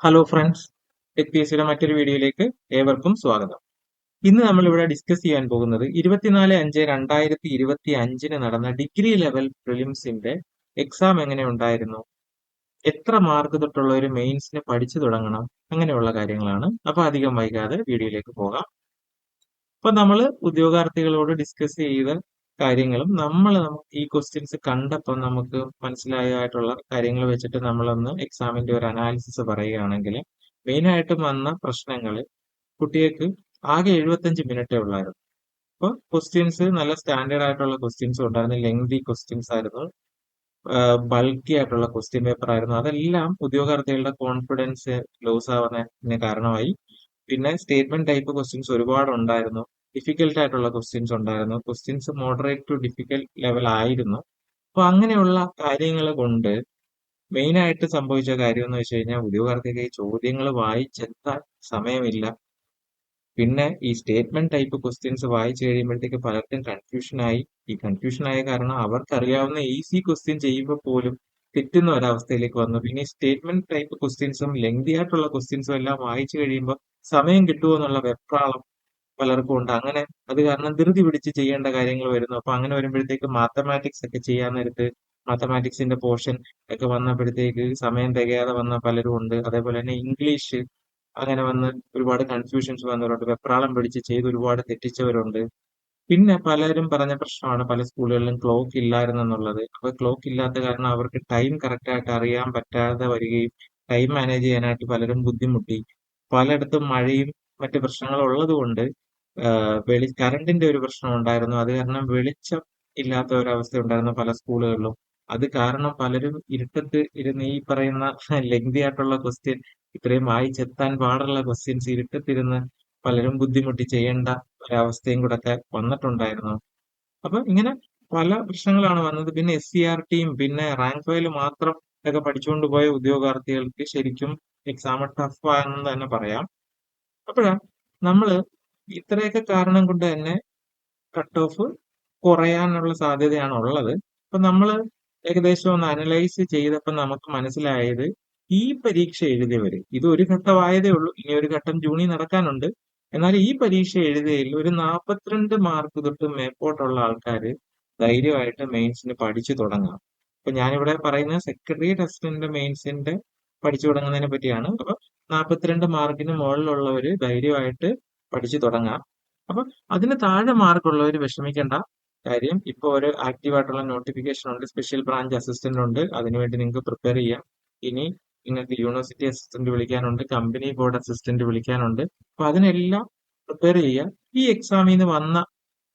Hello friends tech P S സിയുടെ മറ്റൊരു വീഡിയോയിലേക്ക് ഏവർക്കും സ്വാഗതം. ഇന്ന് നമ്മൾ ഇവിടെ ഡിസ്കസ് ചെയ്യാൻ പോകുന്നത് ഇരുപത്തിനാല് അഞ്ച് രണ്ടായിരത്തി ഇരുപത്തി അഞ്ചിന് നടന്ന ഡിഗ്രി ലെവൽ പ്രിലിംസിന്റെ എക്സാം എങ്ങനെ ഉണ്ടായിരുന്നു? എത്ര മാർക്ക് തൊട്ടുള്ള ഒരു മെയിൻസിന് പഠിച്ചു തുടങ്ങണം? അങ്ങനെയുള്ള കാര്യങ്ങളാണ്. അപ്പൊ അധികം വൈകാതെ വീഡിയോയിലേക്ക് പോകാം. അപ്പൊ നമ്മൾ ഉദ്യോഗാർത്ഥികളോട് ഡിസ്കസ് ചെയ്ത കാര്യങ്ങളും നമ്മൾ ഈ ക്വസ്റ്റ്യൻസ് കണ്ടപ്പോൾ നമുക്ക് മനസ്സിലായതായിട്ടുള്ള കാര്യങ്ങൾ വെച്ചിട്ട് നമ്മളൊന്ന് എക്സാമിന്റെ ഒരു അനാലിസിസ് പറയുകയാണെങ്കിൽ മെയിൻ ആയിട്ട് വന്ന പ്രശ്നങ്ങൾ കുട്ടികൾക്ക് ആകെ എഴുപത്തഞ്ച് മിനിറ്റേ ഉള്ളായിരുന്നു. അപ്പോൾ ക്വസ്റ്റ്യൻസ് നല്ല സ്റ്റാൻഡേർഡ് ആയിട്ടുള്ള ക്വസ്റ്റ്യൻസ് ഉണ്ടായിരുന്നു. ലെങ്തി ക്വസ്റ്റ്യൻസ് ആയിരുന്നു. ബൾക്കി ആയിട്ടുള്ള ക്വസ്റ്റ്യൻ പേപ്പർ ആയിരുന്നു. അതെല്ലാം ഉദ്യോഗാർത്ഥികളുടെ കോൺഫിഡൻസ് ലോസ് ആവുന്നതിന് കാരണമായി. പിന്നെ സ്റ്റേറ്റ്മെന്റ് ടൈപ്പ് ക്വസ്റ്റ്യൻസ് ഒരുപാട് ഉണ്ടായിരുന്നു ഡിഫിക്കൽട്ട് ആയിട്ടുള്ള ക്വസ്റ്റ്യൻസ് ഉണ്ടായിരുന്നു. Questions moderate to difficult level ആയിരുന്നു. അപ്പൊ അങ്ങനെയുള്ള കാര്യങ്ങൾ കൊണ്ട് മെയിൻ ആയിട്ട് സംഭവിച്ച കാര്യം എന്ന് വെച്ച് കഴിഞ്ഞാൽ ഉദ്യോഗാർത്ഥിക്ക് ചോദ്യങ്ങൾ വായിച്ചെത്താൻ സമയമില്ല. പിന്നെ ഈ സ്റ്റേറ്റ്മെന്റ് ടൈപ്പ് ക്വസ്റ്റ്യൻസ് വായിച്ചു കഴിയുമ്പോഴത്തേക്ക് പലർക്കും കൺഫ്യൂഷനായി ഈ കൺഫ്യൂഷനായ കാരണം അവർക്കറിയാവുന്ന ഈസി ക്വസ്റ്റ്യൻ ചെയ്യുമ്പോൾ പോലും തെറ്റുന്ന ഒരവസ്ഥയിലേക്ക് വന്നു. പിന്നെ സ്റ്റേറ്റ്മെന്റ് ടൈപ്പ് ക്വസ്റ്റ്യൻസും ലെങ്തി ആയിട്ടുള്ള ക്വസ്റ്റ്യൻസും എല്ലാം വായിച്ചു കഴിയുമ്പോൾ സമയം കിട്ടുമോ എന്നുള്ള വെപ്രാളം പലർക്കും ഉണ്ട്. അങ്ങനെ അത് കാരണം ധൃതി പിടിച്ച് ചെയ്യേണ്ട കാര്യങ്ങൾ വരുന്നു. അപ്പൊ അങ്ങനെ വരുമ്പോഴത്തേക്ക് മാത്തമാറ്റിക്സ് ഒക്കെ ചെയ്യാൻ നേരത്ത് മാത്തമാറ്റിക്സിന്റെ പോർഷൻ ഒക്കെ വന്നപ്പോഴത്തേക്ക് സമയം തികയാതെ വന്ന പലരും ഉണ്ട്. അതേപോലെ തന്നെ ഇംഗ്ലീഷ് അങ്ങനെ വന്ന് ഒരുപാട് കൺഫ്യൂഷൻസ് വന്നവരുണ്ട്. വെപ്രാളം പിടിച്ച് ചെയ്ത് ഒരുപാട് തെറ്റിച്ചവരുണ്ട്. പിന്നെ പലരും പറഞ്ഞ പ്രശ്നമാണ് പല സ്കൂളുകളിലും ക്ലോക്ക് ഇല്ലായിരുന്നെന്നുള്ളത്. അപ്പൊ ക്ലോക്ക് ഇല്ലാത്ത കാരണം അവർക്ക് ടൈം കറക്റ്റ് ആയിട്ട് അറിയാൻ പറ്റാതെ വരികയും ടൈം മാനേജ് ചെയ്യാനായിട്ട് പലരും ബുദ്ധിമുട്ടി. പലയിടത്തും മഴയും മറ്റു പ്രശ്നങ്ങളും ഉള്ളത് കൊണ്ട് വെളി കറണ്ടിന്റെ ഒരു പ്രശ്നം ഉണ്ടായിരുന്നു. അത് കാരണം വെളിച്ചം ഇല്ലാത്ത അവസ്ഥ ഉണ്ടായിരുന്നു പല സ്കൂളുകളിലും. അത് കാരണം പലരും ഇരുട്ടത്ത് ഇരുന്ന് ഈ പറയുന്ന ലെങ്തി ആയിട്ടുള്ള ക്വസ്റ്റ്യൻ ഇത്രയും വായിച്ചെത്താൻ പാടുള്ള ക്വസ്റ്റ്യൻസ് ഇരുട്ടത്തിരുന്ന് പലരും ബുദ്ധിമുട്ടി ചെയ്യേണ്ട ഒരവസ്ഥയും കൂടെ ഒക്കെ വന്നിട്ടുണ്ടായിരുന്നു. അപ്പൊ ഇങ്ങനെ പല പ്രശ്നങ്ങളാണ് വന്നത്. പിന്നെ എസ് സി ആർ ടിയും പിന്നെ റാങ്ക് ഫയൽ മാത്രം ഒക്കെ പഠിച്ചുകൊണ്ട് പോയ ഉദ്യോഗാർത്ഥികൾക്ക് ശരിക്കും എക്സാം ടഫ് ആണെന്ന് തന്നെ പറയാം. അപ്പോഴാ നമ്മൾ ഇത്രയൊക്കെ കാരണം കൊണ്ട് തന്നെ കട്ട് ഓഫ് കുറയാനുള്ള സാധ്യതയാണ് ഉള്ളത്. അപ്പൊ നമ്മൾ ഏകദേശം ഒന്ന് അനലൈസ് ചെയ്തപ്പോൾ നമുക്ക് മനസ്സിലായത് ഈ പരീക്ഷ എഴുതിയവര് ഇത് ഒരു ഘട്ടമായതേ ഉള്ളൂ ഇനി ഒരു ഘട്ടം ജൂണിൽ നടക്കാനുണ്ട്. എന്നാൽ ഈ പരീക്ഷ എഴുതിയതിൽ ഒരു നാൽപ്പത്തിരണ്ട് മാർക്ക് തൊട്ട് മേപ്പോട്ടുള്ള ആൾക്കാർ ധൈര്യമായിട്ട് മെയിൻസിന് പഠിച്ചു തുടങ്ങാം. അപ്പൊ ഞാനിവിടെ പറയുന്ന സെക്രട്ടറി അസിസ്റ്റന്റ് മെയിൻസിന്റെ പഠിച്ചു തുടങ്ങുന്നതിനെ പറ്റിയാണ്. അപ്പൊ നാൽപ്പത്തിരണ്ട് മാർക്കിന് മുകളിലുള്ളവര് ധൈര്യമായിട്ട് പഠിച്ചു തുടങ്ങാം. അപ്പൊ അതിന് താഴെ മാർക്കുള്ളവർ വിഷമിക്കേണ്ട. കാര്യം ഇപ്പോൾ ഒരു ആക്റ്റീവ് ആയിട്ടുള്ള നോട്ടിഫിക്കേഷൻ ഉണ്ട് സ്പെഷ്യൽ ബ്രാഞ്ച് അസിസ്റ്റന്റ് ഉണ്ട്. അതിനുവേണ്ടി നിങ്ങൾക്ക് പ്രിപ്പയർ ചെയ്യാം. ഇനി നിങ്ങൾക്ക് യൂണിവേഴ്സിറ്റി അസിസ്റ്റന്റ് വിളിക്കാനുണ്ട് കമ്പനി ബോർഡ് അസിസ്റ്റന്റ് വിളിക്കാനുണ്ട്. അപ്പൊ അതിനെല്ലാം പ്രിപ്പയർ ചെയ്യുക. ഈ എക്സാമിൽ നിന്ന് വന്ന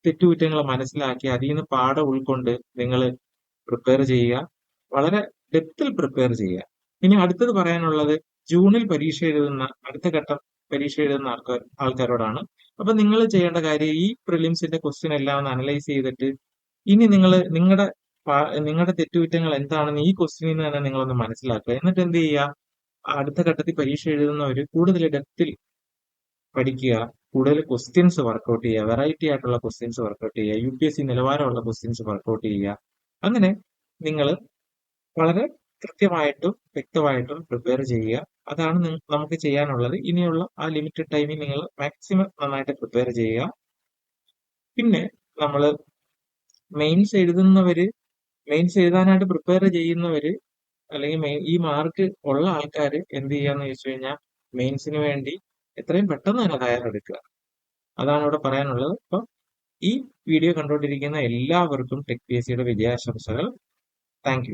തെറ്റുകുറ്റങ്ങൾ മനസ്സിലാക്കി അതിൽ നിന്ന് പാഠം ഉൾക്കൊണ്ട് നിങ്ങൾ പ്രിപ്പയർ ചെയ്യുക. വളരെ ഡെപ്തിൽ പ്രിപ്പയർ ചെയ്യുക. ഇനി അടുത്തത് പറയാനുള്ളത് ജൂണിൽ പരീക്ഷ എഴുതുന്ന അടുത്ത ഘട്ടം പരീക്ഷ എഴുതുന്ന ആൾക്കാർ ആൾക്കാരോടാണ്. അപ്പൊ നിങ്ങൾ ചെയ്യേണ്ട കാര്യം ഈ പ്രിലിംസിന്റെ ക്വസ്റ്റ്യൻ എല്ലാം ഒന്ന് അനലൈസ് ചെയ്തിട്ട് ഇനി നിങ്ങൾ നിങ്ങളുടെ നിങ്ങളുടെ തെറ്റുകുറ്റങ്ങൾ എന്താണെന്ന് ഈ ക്വസ്റ്റ്യനിൽ നിന്ന് തന്നെ നിങ്ങളൊന്ന് മനസ്സിലാക്കുക. എന്നിട്ട് എന്ത് ചെയ്യുക? അടുത്ത ഘട്ടത്തിൽ പരീക്ഷ എഴുതുന്നവർ കൂടുതൽ ഡെപ്തിൽ പഠിക്കുക. കൂടുതൽ ക്വസ്റ്റ്യൻസ് വർക്കൗട്ട് ചെയ്യുക. വെറൈറ്റി ആയിട്ടുള്ള ക്വസ്റ്റ്യൻസ് വർക്കൗട്ട് ചെയ്യുക. യു പി എസ് സി നിലവാരമുള്ള ക്വസ്റ്റ്യൻസ് വർക്കൗട്ട് ചെയ്യുക. അങ്ങനെ നിങ്ങൾ വളരെ കൃത്യമായിട്ടും വ്യക്തമായിട്ടും പ്രിപ്പയർ ചെയ്യുക. അതാണ് നമുക്ക് ചെയ്യാനുള്ളത്. ഇനിയുള്ള ആ ലിമിറ്റഡ് ടൈമിൽ നിങ്ങൾ മാക്സിമം നന്നായിട്ട് പ്രിപ്പയർ ചെയ്യുക. പിന്നെ നമ്മൾ മെയിൻസ് എഴുതുന്നവര് മെയിൻസ് എഴുതാനായിട്ട് പ്രിപ്പയർ ചെയ്യുന്നവര് അല്ലെങ്കിൽ ഈ മാർക്ക് ഉള്ള ആൾക്കാർ എന്ത് ചെയ്യാന്ന് ചോദിച്ചു കഴിഞ്ഞാൽ മെയിൻസിന് വേണ്ടി എത്രയും പെട്ടെന്ന് തന്നെ തയ്യാറെടുക്കുക. അതാണ് ഇവിടെ പറയാനുള്ളത്. അപ്പൊ ഈ വീഡിയോ കണ്ടുകൊണ്ടിരിക്കുന്ന എല്ലാവർക്കും ടെക് പി എസ് സിയുടെ വിജയാശംസകൾ. താങ്ക്